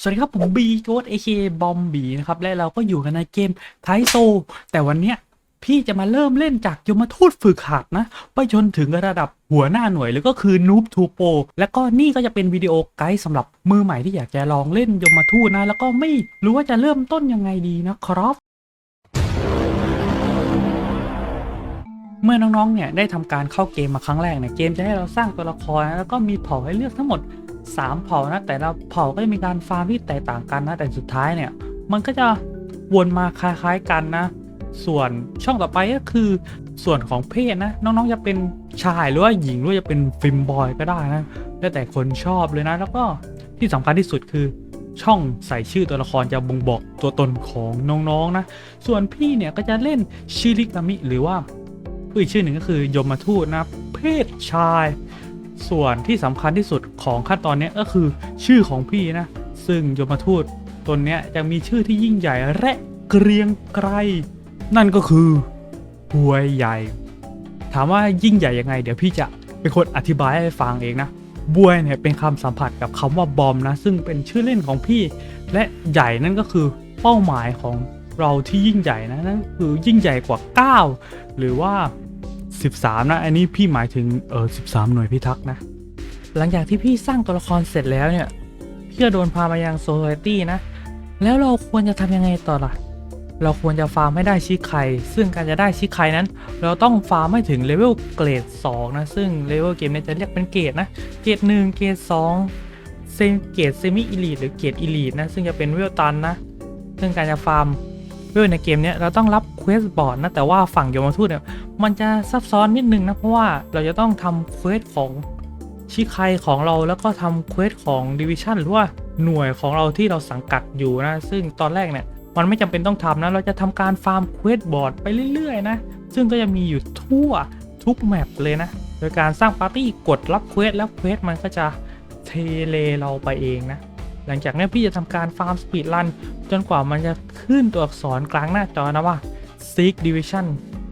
สวัสดีครับ ผมบีโกดเอเคบอมบีนะครับ และเราก็อยู่กันในเกมไทโซ แต่วันเนี้ยพี่จะมาเริ่มเล่นจากยมทูตฝึกหัดนะ ไปจนถึงระดับหัวหน้าหน่วยหรือก็คือนูบทูโปและก็นี่ก็จะเป็นวิดีโอไกด์สำหรับมือใหม่ที่อยากจะลองเล่นยมทูตนะ แล้วก็ไม่รู้ว่าจะเริ่มต้นยังไงดีนะครับเมื่อน้องๆเนี่ยได้ทำการเข้าเกมมาครั้งแรกเนี่ยเกมจะให้เราสร้างตัวละครแล้วก็มีเผ่าให้เลือกทั้งหมด 3เผ่านะแต่ละเผ่าก็จะมีการฟาร์มที่แตกต่างกันนะแต่สุดท้ายเนี่ย มันก็จะวนมาคล้ายๆกันนะ ส่วนช่องต่อไปก็คือส่วนของเพศนะ น้องๆจะเป็นชายหรือว่าหญิงหรือว่าจะเป็นฟิมบอยก็ได้นะแล้วแต่คนชอบเลยนะ แล้วก็ที่สำคัญที่สุดคือช่องใส่ชื่อตัวละครจะบ่งบอกตัวตนของน้องๆนะส่วนพี่เนี่ยก็จะเล่นชิริกามิหรือว่าอีกชื่อหนึ่งก็คือยมทูตนะ เพศชาย ส่วนที่สำคัญที่สุดของขั้นตอนนี้ก็คือชื่อของพี่นะ ซึ่งยมทูตตนเนี้ยจะมีชื่อที่ยิ่งใหญ่และเกรียงไกรนั่นก็คือหวยใหญ่ ถามว่ายิ่งใหญ่ยังไง เดี๋ยวพี่จะเป็นคนอธิบายให้ฟังเองนะบวยเนี่ยเป็นคำสัมผัสกับคำว่าบอมนะ ซึ่งเป็นชื่อเล่นของพี่ และใหญ่นั่นก็คือเป้าหมายของเราที่ยิ่งใหญ่นะนั่นคือยิ่งใหญ่กว่า 9 หรือว่า 13 นะ อันนี้พี่หมายถึงเออ13 หน่วยพิทักษ์นะ หลังจากที่พี่สร้างตัวละครเสร็จแล้วเนี่ย พี่ก็โดนพามายังโซ c i ตี้นะ แล้วเราควรจะทำยังไงต่อล่ะ เราควรจะฟาร์มให้ได้ชิคไคซึ่งการจะได้ชิคไคนั้น เราต้องฟาร์มให้ถึงเลเวลเกรด2นะ ซึ่งเลเวลเกมเนี้จะเรียกเป็นเกรดนะ เกรด1เกรด2เซเกรดเซมิอีลีหรือเกรดอีลีนะ ซึ่งจะเป็นเวลตันนะ ซึ่งการจะฟาร์ม เวลในเกมเนี้ยเราต้องรับเควสบอร์ดนะแต่ว่าฝั่งยมทูตเนี่ยมันจะซับซ้อนนิดนึงนะเพราะว่าเราจะต้องทำเควสของชิคไคของเราแล้วก็ทำเควสของดิวิชันหรือว่าหน่วยของเราที่เราสังกัดอยู่นะ ซึ่งตอนแรกเนี่ยมันไม่จำเป็นต้องทำนะ เราจะทำการฟาร์มเควสบอร์ดไปเรื่อยๆนะ ซึ่งก็จะมีอยู่ทั่วทุกแมปเลยนะ โดยการสร้างปาร์ตี้กดรับเควสแล้วเควสมันก็จะเทเลเราไปเองนะ หลังจากนี้นพี่จะทำการฟาร์มสปีดรันจนกว่ามันจะขึ้นตัวอักษรกลางหน้าจอนะว่า Seek Division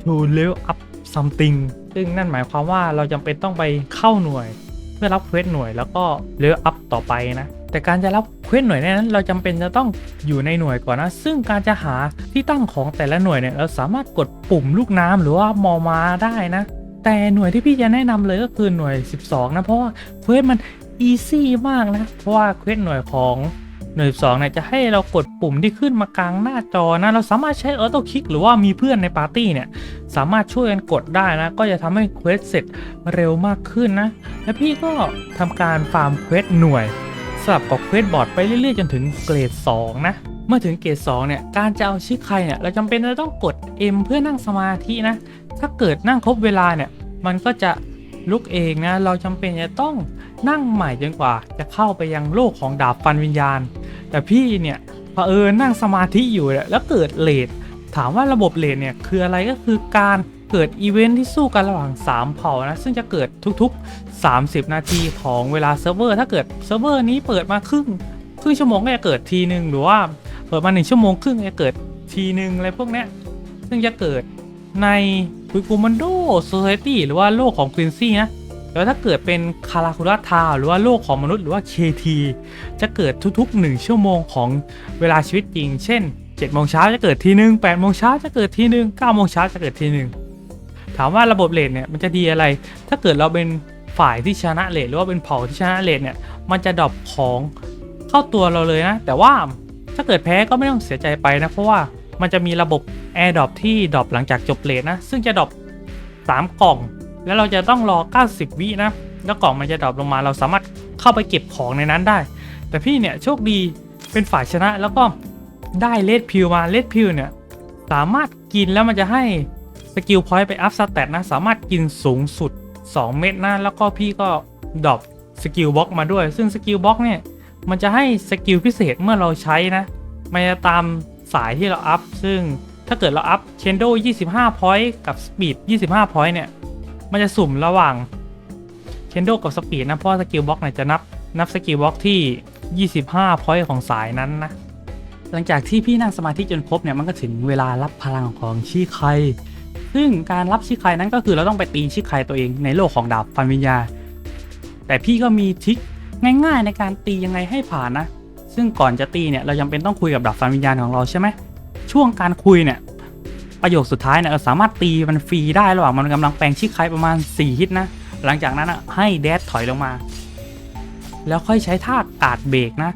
to level up something ซึ่งนั่นหมายความว่าเราจำเป็นต้องไปเข้าหน่วย เพื่อรับเควสหน่วยแล้วก็เลเวลอัพต่อไปนะแต่การจะรับเควสหน่วยนั้นเราจำเป็นจะต้องอยู่ในหน่วยก่อนนะ ซึ่งการจะหาที่ตั้งของแต่ละหน่วยเนี่ยเราสามารถกดปุ่มลูกน้ำหรือว่ามอมาได้นะ แต่หน่วยที่พี่จะแนะนำเลยก็คือหน่วย 12 นะ เพราะว่าเควสมัน อีซี่มากนะ เพราะว่าเควสหน่วยของหน่วย12เนี่ยจะให้เรากดปุ่มที่ขึ้นมากลางหน้าจอนะ เราสามารถใช้ออโต้คลิกหรือว่ามีเพื่อนในปาร์ตี้เนี่ย สามารถช่วยกันกดได้นะ ก็จะทำให้เควสเสร็จเร็วมากขึ้นนะ และพี่ก็ทำการฟาร์มเควสหน่วยสลับกับเควสบอร์ดไปเรื่อยๆ จนถึงเกรด 2 นะเมื่อถึงเกรด2เนี่ย การจะเอาชื่อใครเนี่ย เราจำเป็นจะต้องกด M เพื่อนั่งสมาธินะ ถ้าเกิดนั่งครบเวลาเนี่ย มันก็จะลุกเองนะ เราจำเป็นจะต้อง นั่งใหม่จนกว่าจะเข้าไปยังโลกของดาบฟันวิญญาณ แต่พี่เนี่ยเผอิญนั่งสมาธิอยู่แล้วเกิดเลทถามว่าระบบเลทเนี่ยคืออะไรก็คือการเกิดอีเวนท์ที่สู้กันระหว่าง 3 เผ่านะ ซึ่งจะเกิดทุกๆ 30 นาทีของเวลาเซิร์ฟเวอร์ ถ้าเกิดเซิร์ฟเวอร์นี้เปิดมาครึ่งครึ่งชั่วโมงก็จะเกิดทีหนึ่งหรือว่าเปิดมา1ชั่วโมงครึ่งจะเกิดทีหนึ่งอะไรพวกนี้ซึ่งจะเกิดในคุยกูมันโดโซซ i ตี้หรือว่าโลกของควินซี่นะ แล้วถ้าเกิดเป็นคาราคุระทาวหรือว่าโลกของมนุษย์หรือว่า KT จะเกิดทุกๆ 1 ชั่วโมงของเวลาชีวิตจริง เช่น7โมงเช้าจะเกิดทีหนึ่ง8โมงเช้าจะเกิดทีหนึ่ง9โมงเช้าจะเกิดทีหนึ่งถามว่าระบบเลทเนี่ยมันจะดีอะไร ถ้าเกิดเราเป็นฝ่ายที่ชนะเลทหรือว่าเป็นเผ่าที่ชนะเลทเนี่ยมันจะดรอปของเข้าตัวเราเลยนะ แต่ว่าถ้าเกิดแพ้ก็ไม่ต้องเสียใจไปนะ เพราะว่ามันจะมีระบบ Air Drop ที่ดรอปหลังจากจบเลทนะ ซึ่งจะดรอป3กล่อง แล้วเราจะต้องรอ 90 วินะ แล้วกล่องมันจะดรอปลงมา เราสามารถเข้าไปเก็บของในนั้นได้ แต่พี่เนี่ยโชคดีเป็นฝ่ายชนะแล้วก็ได้เลดพิวมาเลดพิวเนี่ยสามารถกินแล้วมันจะให้สกิลพอยต์ไปอัพสเตตนะ สามารถกินสูงสุด 2 เม็ดนะ แล้วก็พี่ก็ดรอปสกิลบล็อกมาด้วย ซึ่งสกิลบล็อกเนี่ยมันจะให้สกิลพิเศษเมื่อเราใช้นะมันจะตามสายที่เราอัพ ซึ่งถ้าเกิดเราอัพเคนโด25 point กับสปีด25 point เนี่ย มันจะสุ่มระหว่างเคนโดกับสปีดนะเพราะสกิลบล็อกเนี่ยจะนับนับสกิลบล็อกที่ 25พอยต์ของสายนั้นนะ หลังจากที่พี่นั่งสมาธิจนครบเนี่ยมันก็ถึงเวลารับพลังของชีไคซึ่งการรับชีไคนั้นก็คือเราต้องไปตีชีไคตัวเองในโลกของดาบฟันวิญญา แต่พี่ก็มีทริคง่ายๆในการตียังไงให้ผ่านนะ ซึ่งก่อนจะตีเนี่ยเราจำเป็นต้องคุยกับดาบฟันวิญญาณของเราใช่ไหมช่วงการคุยเนี่ย ประโยคสุดท้ายเนี่ยเราสามารถตีมันฟรีได้ระหว่างมันกำลังแปลงชิคไคประมาณ 4 ฮิตนะ หลังจากนั้นอะให้แดดถอยลงมา แล้วค่อยใช้ท่ากาดเบรกนะ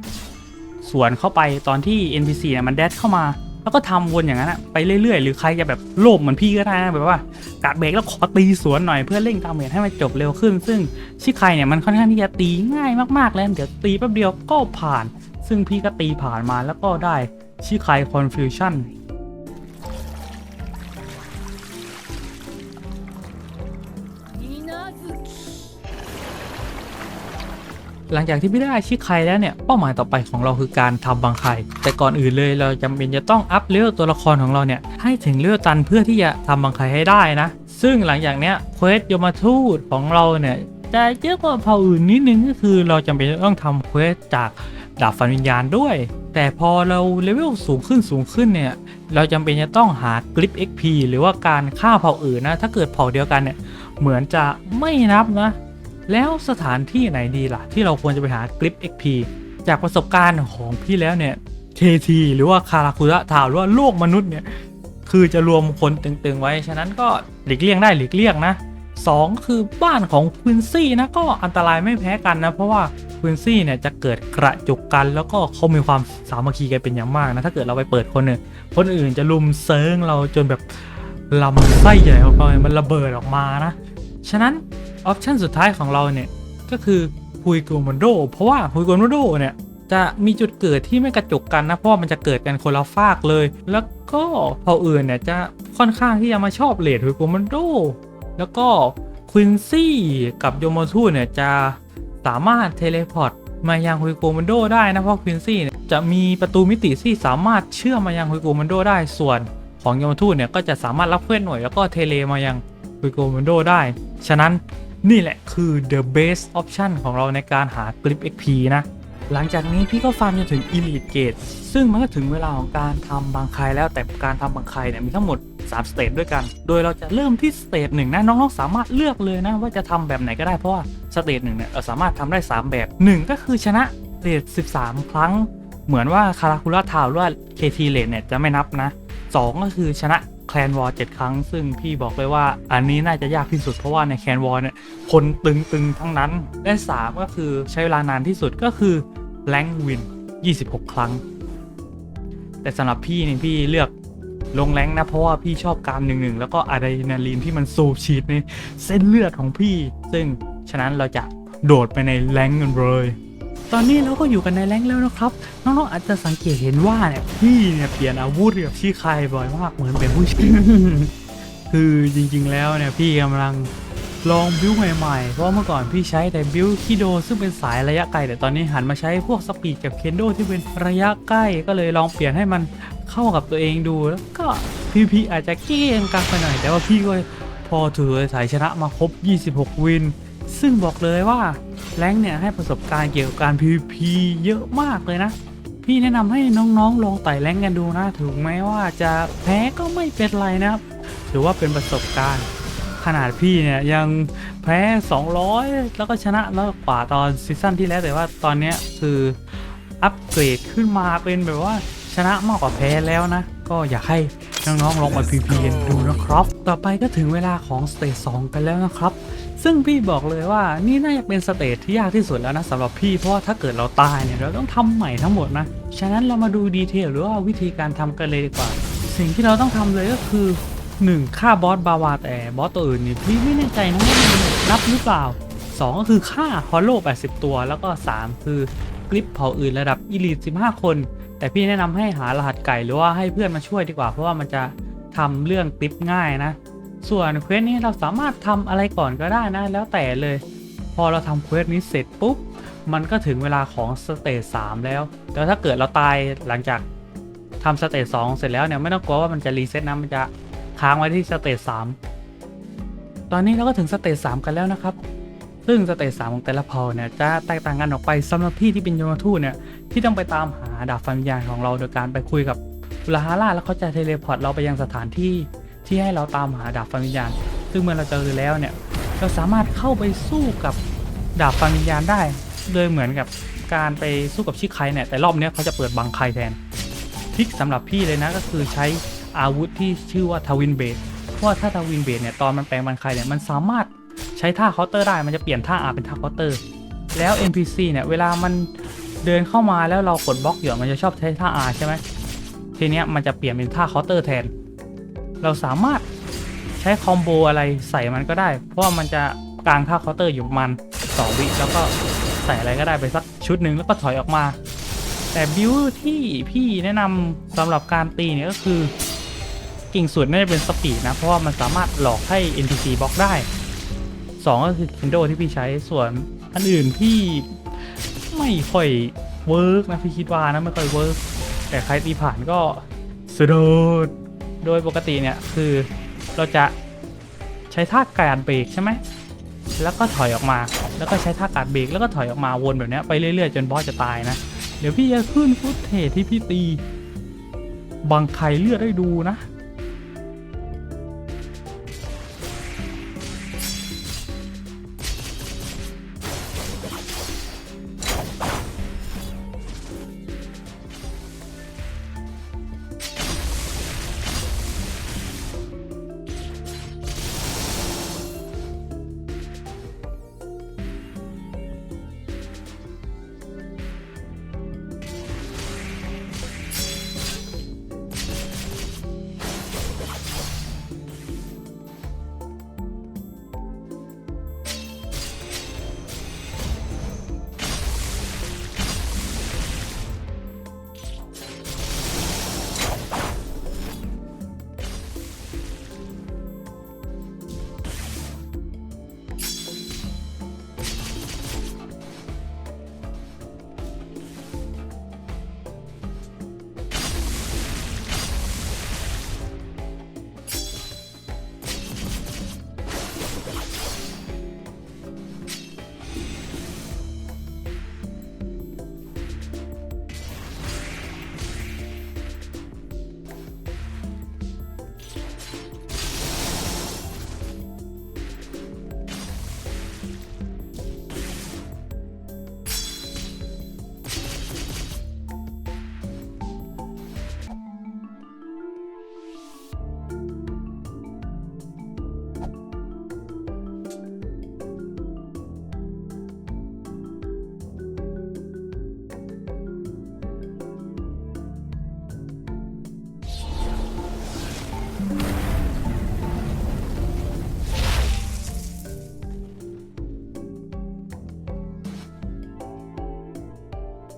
สวนเข้าไปตอนที่ NPC เนี่ยมันแดดเข้ามา แล้วก็ทำวนอย่างนั้นอะไปเรื่อยๆ หรือใครจะแบบโลภเหมือนพี่ก็ได้นะแบบว่ากาดเบรกแล้วขอตีสวนหน่อยเพื่อเร่งดาเมจให้มันจบเร็วขึ้น ซึ่งชิคายเนี่ยมันค่อนข้างที่จะตีง่ายมากๆเลยเดี๋ยวตีแป๊บเดียวก็ผ่าน ซึ่งพี่ก็ตีผ่านมาแล้วก็ได้ชิคายคอนฟิวชั่น หลังจากที่พี่ได้ชิคไครแล้วเนี่ยเป้าหมายต่อไปของเราคือการทำบังไคร แต่ก่อนอื่นเลยเราจำเป็นจะต้องอัพเลเวลตัวละครของเราเนี่ยให้ถึงเลเวลตันเพื่อที่จะทำบังไครให้ได้นะ ซึ่งหลังจากเนี้ยเควสยมทูตของเราเนี่ยจะเยอะกว่าเผ่าอื่นนิดนึงก็คือเราจำเป็นจะต้องทำเควสจากดาบฟันวิญญาณด้วย แต่พอเราเลเวลสูงขึ้นสูงขึ้นเนี่ย เราจำเป็นจะต้องหากริป XP หรือว่าการฆ่าเผ่าอื่นนะ ถ้าเกิดเผ่าเดียวกันเนี่ย เหมือนจะไม่นับนะ แล้วสถานที่ไหนดีล่ะ ที่เราควรจะไปหากริป XP จากประสบการณ์ของพี่แล้วเนี่ย KT หรือว่าคาราคุระถาวหรือว่าโลกมนุษย์เนี่ย คือจะรวมคนตึงๆไว้ ฉะนั้นก็หลีกเลี่ยงได้หลีกเลี่ยงนะสองคือบ้านของควินซี่นะก็อันตรายไม่แพ้กันนะ เพราะว่าควินซี่เนี่ยจะเกิดกระจุกกัน แล้วก็เขามีความสามัคคีกันเป็นอย่างมากนะ ถ้าเกิดเราไปเปิดคนหนึ่งคนอื่นจะลุมเซิงเราจนแบบลำไส้ใหญ่ออกไปมันระเบิดออกมานะ ฉะนั้น ออปชันสุดท้ายของเราเนี่ย ก็คือฮุยโกมันโดเพราะว่าฮุยโกมันโดเนี่ย จะมีจุดเกิดที่ไม่กระจุกกันนะ เพราะมันจะเกิดกันคนละฟากเลย แล้วก็เผ่าอื่นเนี่ยจะค่อนข้างที่จะมาชอบเลดฮุยโกมันโดแล้วก็ควินซี่กับโยมทูเนี่ยจะสามารถเทเลพอร์ตมายังฮุยโกมันโดได้นะ เพราะควินซี่เนี่ยจะมีประตูมิติที่สามารถเชื่อมมายังฮุยโกมันโดได้ ส่วนของโยมทูเนี่ยก็จะสามารถรับเพื่อนหน่วยแล้วก็เทเลมายังฮุยโกมันโดได้ ฉะนั้น นี่แหละคือ the best option ของเราในการหากริป XP นะ หลังจากนี้พี่ก็ฟาร์มจนถึง Elite Gate ซึ่งมันก็ถึงเวลาของการทำบางไคแล้วแต่การทำบางไคเนี่ยมีทั้งหมด3สเตจด้วยกัน โดยเราจะเริ่มที่สเตจหนึ่งนะน้องๆสามารถเลือกเลยนะว่าจะทำแบบไหนก็ได้เพราะว่าสเตจหนึ่งเนี่ยเราสามารถทำได้ 3 แบบ 1 ก็คือชนะเรท13 ครั้ง เหมือนว่าคาราคุระทาวหรือว่า KT เลทเนี่ยจะไม่นับนะ 2 ก็คือชนะ แคลนวอร์เจ็ดครั้ง ซึ่งพี่บอกเลยว่าอันนี้น่าจะยากที่สุดเพราะว่าในแคลนวอร์เนี่ยคนตึงๆ ทั้งนั้นและ3ก็คือใช้เวลานานที่สุดก็คือแรงวิน 26 ครั้ง แต่สำหรับพี่เนี่ยพี่เลือกลงแรงนะ เพราะว่าพี่ชอบการหนึ่งๆแล้วก็อะดรีนาลีนที่มันสูบฉีดในเส้นเลือดของพี่ ซึ่งฉะนั้นเราจะโดดไปในแรงกันเลย ตอนนี้เราก็อยู่กันในแรงแล้วนะครับ น้องๆอาจจะสังเกตเห็นว่าเนี่ยพี่เนี่ยเปลี่ยนอาวุธกับชี้ใครบ่อยมากเหมือนเป็นผู้ชายคือจริงๆแล้วเนี่ยพี่กำลังลองบิวใหม่ๆ เพราะเมื่อก่อนพี่ใช้แต่บิวคิโดซึ่งเป็นสายระยะไกล แต่ตอนนี้หันมาใช้พวกสปีดกับเคนโดที่เป็นระยะใกล้ ก็เลยลองเปลี่ยนให้มันเข้ากับตัวเองดู แล้วก็พี่พีอาจจะเก้งกังไปหน่อย แต่ว่าพี่ก็พอถือสายชนะมาครบ 26 วิน ซึ่งบอกเลยว่า แรงเนี่ยให้ประสบการณ์เกี่ยวกับการ PVP เยอะมากเลยนะ พี่แนะนำให้น้องๆลองไต่แรงกันดูนะ ถึงแม้ว่าจะแพ้ก็ไม่เป็นไรนะครับ ถือว่าเป็นประสบการณ์ ขนาดพี่เนี่ยยังแพ้ 200 แล้วก็ชนะแล้วกว่าตอนซีซั่นที่แล้วแต่ว่าตอนนี้คืออัปเกรดขึ้นมาเป็นแบบว่าชนะมากกว่าแพ้แล้วนะ ก็อยากให้น้องๆลองมา PVP กันดูนะครับ ต่อไปก็ถึงเวลาของสเตจ2กันแล้วนะครับ ซึ่งพี่บอกเลยว่านี่น่าจะเป็นสเตจที่ยากที่สุดแล้วนะสำหรับพี่เพราะว่าถ้าเกิดเราตายเนี่ยเราต้องทำใหม่ทั้งหมดนะ ฉะนั้นเรามาดูดีเทลหรือว่าวิธีการทำกันเลยดีกว่า สิ่งที่เราต้องทำเลยก็คือ 1. ฆ่าบอสบาวาแต่บอสตัวอื่นนี่พี่ไม่แน่ใจนะว่ามันนับหรือเปล่า 2 ก็คือฆ่าฮอลโล80 ตัว แล้วก็ 3 คือกริปเผ่าอื่นระดับอีลิท15 คน แต่พี่แนะนำให้หารหัสไก่หรือว่าให้เพื่อนมาช่วยดีกว่า เพราะว่ามันจะทำเรื่องกริปง่ายนะ ส่วนเควสนี้เราสามารถทำอะไรก่อนก็ได้นะ แล้วแต่เลย พอเราทำเควสนี้เสร็จปุ๊บ มันก็ถึงเวลาของสเตจ3แล้ว แต่ถ้าเกิดเราตายหลังจากทำสเตจ2เสร็จแล้วเนี่ยไม่ต้องกลัวว่ามันจะรีเซ็ตนะมันจะค้างไว้ที่สเตจ3ตอนนี้เราก็ถึงสเตจ3กันแล้วนะครับ ซึ่งสเตจ3ของแต่ละเผ่าเนี่ยจะแตกต่างกันออกไปสำหรับพี่ที่เป็นโยมทูตเนี่ยที่ต้องไปตามหาดาบฟันวิญญาณของเราโดยการไปคุยกับอุลาฮาร่าแล้วเขาจะเทเลพอร์ตเราไปยังสถานที่ ที่ให้เราตามหาดาบฟันวิญญาณ ซึ่งเมื่อเราเจอแล้วเนี่ย เราสามารถเข้าไปสู้กับดาบฟันวิญญาณได้ โดยเหมือนกับการไปสู้กับชิคไคเนี่ย แต่รอบนี้เขาจะเปิดบังไคแทนทิกสำหรับพี่เลยนะก็คือใช้อาวุธที่ชื่อว่าทวินเบดเพราะว่าถ้าทวินเบดเนี่ยตอนมันแปลงบังไคเนี่ยมันสามารถใช้ท่าเคาน์เตอร์ได้ มันจะเปลี่ยนท่าอาเป็นท่าเคาน์เตอร์ แล้ว NPC เนี่ยเวลามันเดินเข้ามาแล้วเรากดบล็อกอยู่มันจะชอบใช้ท่า R ใช่ไหมทีเนี้ยมันจะเปลี่ยนเป็นท่าเคาน์เตอร์แทน เราสามารถใช้คอมโบอะไรใส่มันก็ได้ เพราะว่ามันจะกลางท่าเคาน์เตอร์อยู่ประมัน2วิแล้วก็ใส่อะไรก็ได้ไปสักชุดหนึ่งแล้วก็ถอยออกมา แต่บิวที่พี่แนะนำสำหรับการตีเนี่ยก็คือกิ่งสุดน่าจะเป็นสปีดนะ เพราะว่ามันสามารถหลอกให้ NPC บล็อกได้ 2 ก็คือ Kendo ที่พี่ใช้ส่วนอันอื่นพี่ไม่ค่อยเวิร์กนะพี่คิดว่านะไม่ค่อยเวิร์กแต่ใครตีผ่านก็สุดด โดยปกติเนี่ยคือเราจะใช้ท่าการเบรกใช่ไหมแล้วก็ถอยออกมา แล้วก็ใช้ท่าการเบรกแล้วก็ถอยออกมาวนแบบนี้ไปเรื่อยๆ จนบอสจะตายนะ เดี๋ยวพี่จะขึ้นฟุตเทจที่พี่ตีบังไคเลือดได้ดูนะ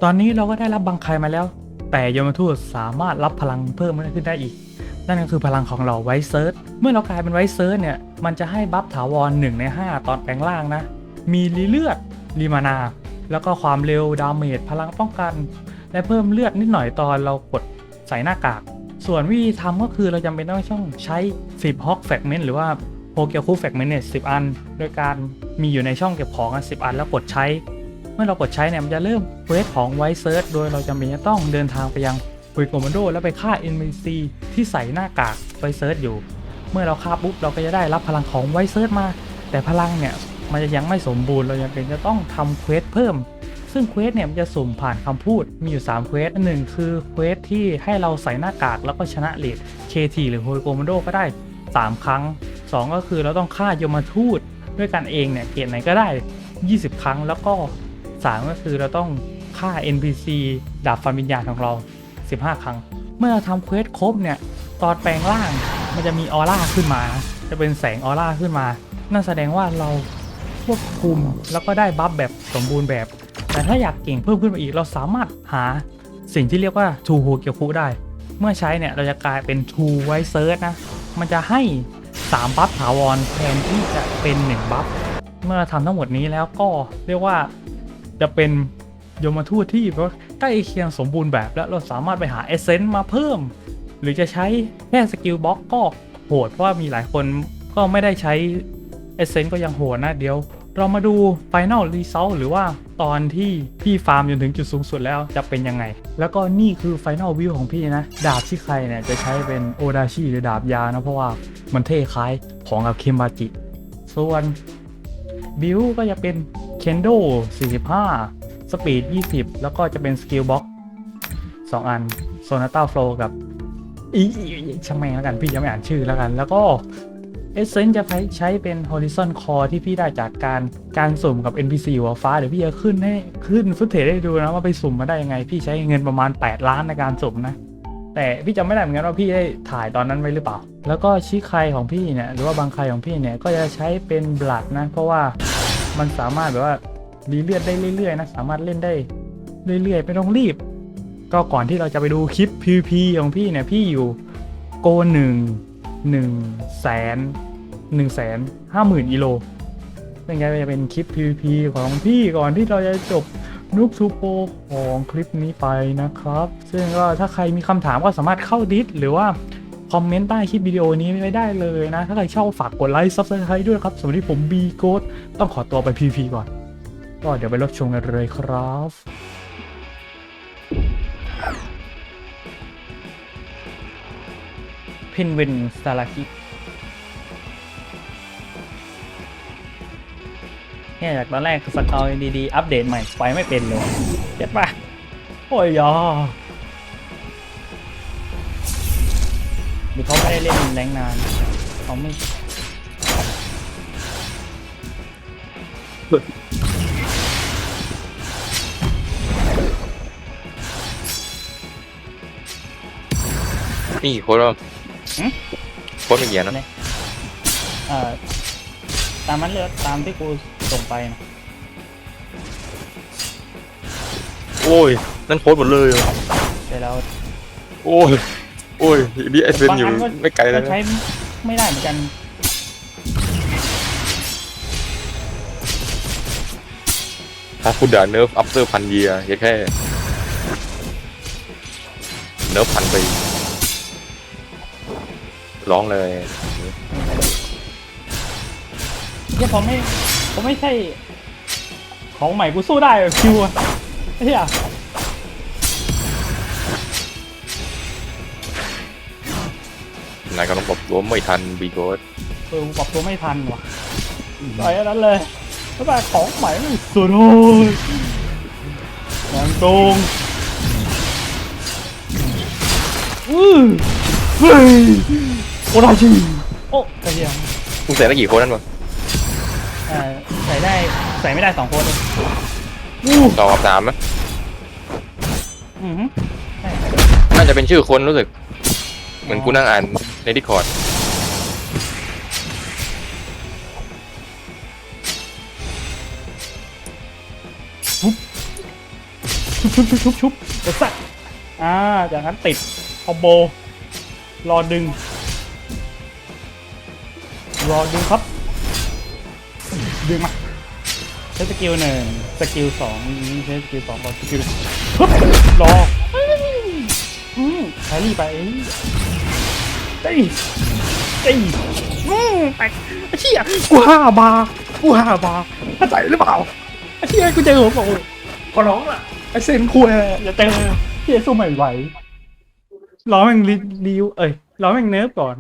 ตอนนี้เราก็ได้รับบังไคมาแล้ว แต่ยมทูตสามารถรับพลังเพิ่มขึ้นได้อีก นั่นก็คือพลังของเราไวเซิร์ชเมื่อเรากลายเป็นไวเซิร์ชเนี่ย มันจะให้บัฟถาวร1ใน 5 ตอนแปลงร่างนะ มีรีเลือดรีมานา แล้วก็ความเร็วดาเมจพลังป้องกัน และเพิ่มเลือดนิดหน่อยตอนเรากดใส่หน้ากาก ส่วนวิธีทำก็คือเราจำเป็นต้องช่องใช้ 10ฮอกแฟกเมนต์หรือว่าโปเกียวคูแฟกเมนต์เนี่ยสิอัน โดยการมีอยู่ในช่องเก็บของอะ10อันแล้วกดใช้ มื่อเรากดใช้เนี่ยมันจะเริ่มเควสของไวเซิร์ชโดยเราจำเป็นจะต้องเดินทางไปยังคุยโกมันโดแล้วไปฆ่า NPC ที่ใส่หน้ากากไวเซิร์ชอยู่ เมื่อเราฆ่าปุ๊บเราก็จะได้รับพลังของไวเซิร์ชมา แต่พลังเนี่ยมันจะยังไม่สมบูรณ์เรายังเป็นจะต้องทำเควสเพิ่ม ซึ่งเควสเนี่ยมันจะสุ่มผ่านคำพูดมีอยู่3เควสหนึ่งคือเควสที่ให้เราใส่หน้ากากแล้วก็ชนะเลด KT หรือโฮโกมันโดก็ได้ 3 ครั้ง 2 ก็คือเราต้องฆ่ายมทูตด้วยกันเองเนี่ยเกรดไหนก็ได้ 20 ครั้งแล้วก็ 3 ก็คือเราต้องฆ่า NPC ดาบฟันวิญญาณของเรา 15 ครั้ง เมื่อเราทำเควสครบเนี่ย ตอนแปลงร่างมันจะมีออร่าขึ้นมา จะเป็นแสงออร่าขึ้นมา นั่นแสดงว่าเราควบคุมแล้วก็ได้บัฟแบบสมบูรณ์แบบ แต่ถ้าอยากเก่งเพิ่มขึ้นมาอีกเราสามารถหาสิ่งที่เรียกว่าทูโฮเกียวคุได้ เมื่อใช้เนี่ยเราจะกลายเป็นทูไวเซิร์นะ มันจะให้ 3 บัฟถาวรแทนที่จะเป็น 1 บัฟ เมื่อเราทำทั้งหมดนี้แล้วก็เรียกว่า จะเป็นยมทูตที่แบบใกล้เคียงสมบูรณ์แบบแล้วเราสามารถไปหาเอเซนต์มาเพิ่ม หรือจะใช้แค่สกิลบล็อกก็โหดเพราะว่ามีหลายคนก็ไม่ได้ใช้เอเซนต์ก็ยังโหดนะเดี๋ยว เรามาดู Final Result หรือว่าตอนที่พี่ฟาร์มจนถึงจุดสูงสุดแล้วจะเป็นยังไง แล้วก็นี่คือ Final View ของพี่นะ ดาบที่ใครเนี่ยจะใช้เป็นโอดาชิหรือดาบยานะเพราะว่ามันเท่คล้ายของกับเคมบาจิ ส่วนบิวก็จะเป็น เคนโด45สปีด20 แล้วก็จะเป็นสกิลบ็อกสองอันโซนาต้าโฟลกับอีช่างแม่งแล้วกัน พี่ยังไม่อ่านชื่อแล้วกัน แล้วก็เอเซนจะใช้เป็น Horizon Core ที่พี่ได้จากการการสุ่มกับ NPC หัวฟ้า เดี๋ยวพี่จะขึ้นให้ขึ้นฟุตเทจให้ดูนะว่าไปสุ่มมาได้ยังไง พี่ใช้เงินประมาณ 8 ล้านในการสุ่มนะ แต่พี่จำไม่ได้เหมือนกันว่าพี่ได้ถ่ายตอนนั้นไว้หรือเปล่า แล้วก็ชี้ใครของพี่เนี่ยหรือว่าบางใครของพี่เนี่ยก็จะใช้เป็นบลัดนะ เพราะว่า มันสามารถแบบว่ารีเลือดได้เรื่อยๆนะสามารถเล่นได้เรื่อยๆไม่ต้องรีบ ก็ก่อนที่เราจะไปดูคลิป PVP ของพี่เนี่ยพี่อยู่โกหนึ่งหนึ่งแสนหนึ่งแสนห้าหมื่นอีโลเป็นไงจะเป็นคลิป PVP ของพี่ก่อนที่เราจะจบนุกทูโปของคลิปนี้ไปนะครับ ซึ่งก็ถ้าใครมีคำถามก็สามารถเข้าดิสหรือว่า คอมเมนต์ใต้คลิปวิดีโอนี้ไว้ได้เลยนะ ถ้าใครชอบฝากกดไลค์ซับสไครต์ด้วยครับสวัสดีผมบีโกดต้องขอตัวไป PVP ก่อน ก็เดี๋ยวไปรับชมกันเลยครับพินวินสตาราคิเนี่ยจากตอนแรกคือสกอร์ดีๆ อัปเดตใหม่ ไปไม่เป็นเลย เจ็บปะโอ้ยยอ รือเขาไม่ได้เล่นแรงนานเขาไม่นี่โค้ดว่าหึ โค้ดไม่เขียนนะเอ่อตามนั้นเลยตามที่กูส่งไปนะโอ้ยนั่นโค้ดหมดเลยเหรอแต่แล้วโอ้ย โอ้ยนี่ไอเซนอยู่บางอันก็ไม่ไกลก็แล้วนะใช้ไม่ได้เหมือนกัน ถ้าพูดด่าเนิร์ฟอัพเตอร์พันเยียเฮ็ดแค่ เนิร์ฟพันไป ร้องเลยเนี่ยผมไม่ผมไม่ใช่ ของใหม่กูสู้ได้แบบคิวอะเฮีย นายก็ต้องปรับตัวไม่ทันบีโกดเออกูปรับตัวไม่ทันว่ะต่อยอันนั้นเลยแล้วแบบของใหม่ไม่สุดโหดแรงตรงอือเฮ้ยโอราชิโอ้กระเทียมคุณใส่ได้กี่โค้ดนั่นวะเอ่อใส่ได้ใส่ไม่ได้สองคนเลยสองกับสามนะอือหือใช่ น่าจะเป็นชื่อคนรู้สึกเห มือนกูนั่งอ่านในดิคอร์ดชุบชุบชุบชุบชุบเดี๋ยวสักอ่าจากนั้นติดคอมโบ รอดึง รอดึงครับ ดึงมาใช้สกิลหนึ่งสกิลสองใช้สกิลสองก่อนสกิลปึ๊บรออืมแฮร์รี่ไป เอ้ยเอ้ยอืมแตกไอ้เหี้ยกูห้าบาร์กูห้าบาร์เข้าใจหรือเปล่าไอ้เหี้ยกูเจอหัวโปขอร้องล่ะไอ้เซนคุยอย่าเจอเหี้ยสู้ไม่ไหวรอแม่งรีรีวเอ้ยรอแม่งเนิร์ฟก่อน